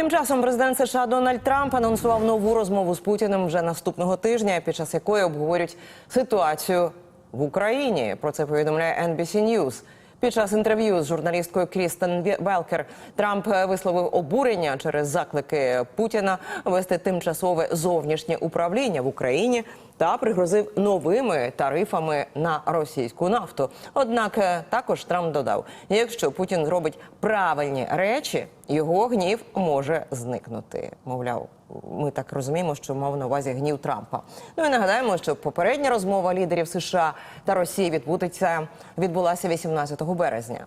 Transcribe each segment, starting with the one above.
Тим часом президент США Дональд Трамп анонсував нову розмову з Путіним вже наступного тижня, під час якої обговорять ситуацію в Україні. Про це повідомляє NBC News. Під час інтерв'ю з журналісткою Крістен Велкер Трамп е, висловив обурення через заклики Путіна вести тимчасове зовнішнє управління в Україні та пригрозив новими тарифами на російську нафту. Однак е, також Трамп додав: якщо Путін зробить правильні речі, його гнів може зникнути. Мовляв, ми так розуміємо, що мав на увазі гнів Трампа. Ну і нагадаємо, що попередня розмова лідерів США та Росії відбудеться відбулася 18 березня.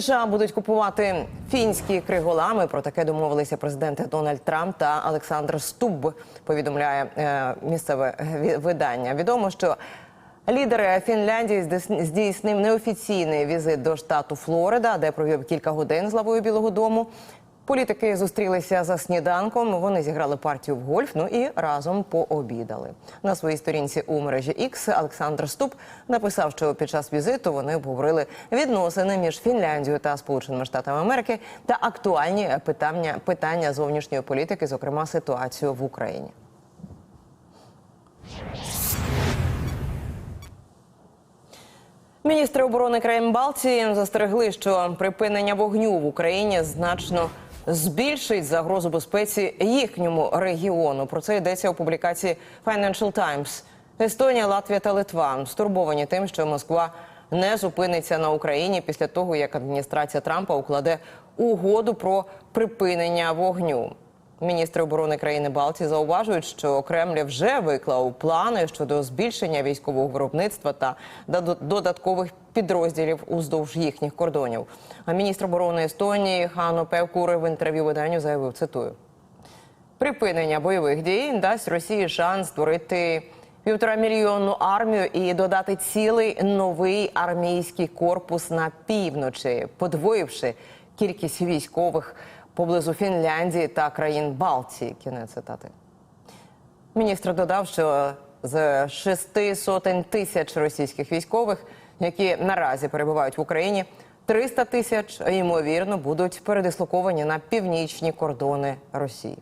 США будуть купувати фінські криголами. Про таке домовилися президенти Дональд Трамп та Олександр Стуб. Повідомляє е, місцеве видання. Відомо, що лідер Фінляндії здійс- здійснив неофіційний візит до штату Флорида, де провів кілька годин з лавою Білого Дому. Політики зустрілися за сніданком. Вони зіграли партію в гольф. Ну і разом пообідали. На своїй сторінці у мережі X Олександр Ступ написав, що під час візиту вони обговорили відносини між Фінляндією та Сполученими Штатами Америки та актуальні питання питання зовнішньої політики, зокрема ситуацію в Україні. Міністри оборони країн Балтії застерегли, що припинення вогню в Україні значно збільшить загрозу безпеці їхньому регіону. Про це йдеться у публікації Financial Times. Естонія, Латвія та Литва стурбовані тим, що Москва не зупиниться на Україні після того, як адміністрація Трампа укладе угоду про припинення вогню. Міністри оборони країни Балтії зауважують, що Кремль вже виклав плани щодо збільшення військового виробництва та додат- додаткових підрозділів уздовж їхніх кордонів. А міністр оборони Естонії Хано Певкур в інтерв'ю виданню заявив, цитую. Припинення бойових дій дасть Росії шанс створити півтора мільйонну армію і додати цілий новий армійський корпус на півночі, подвоївши кількість військових поблизу Фінляндії та країн Балтії. Кінець цитати. Міністр додав, що з шести сотень тисяч російських військових, які наразі перебувають в Україні, 300 тисяч ймовірно будуть передислоковані на північні кордони Росії.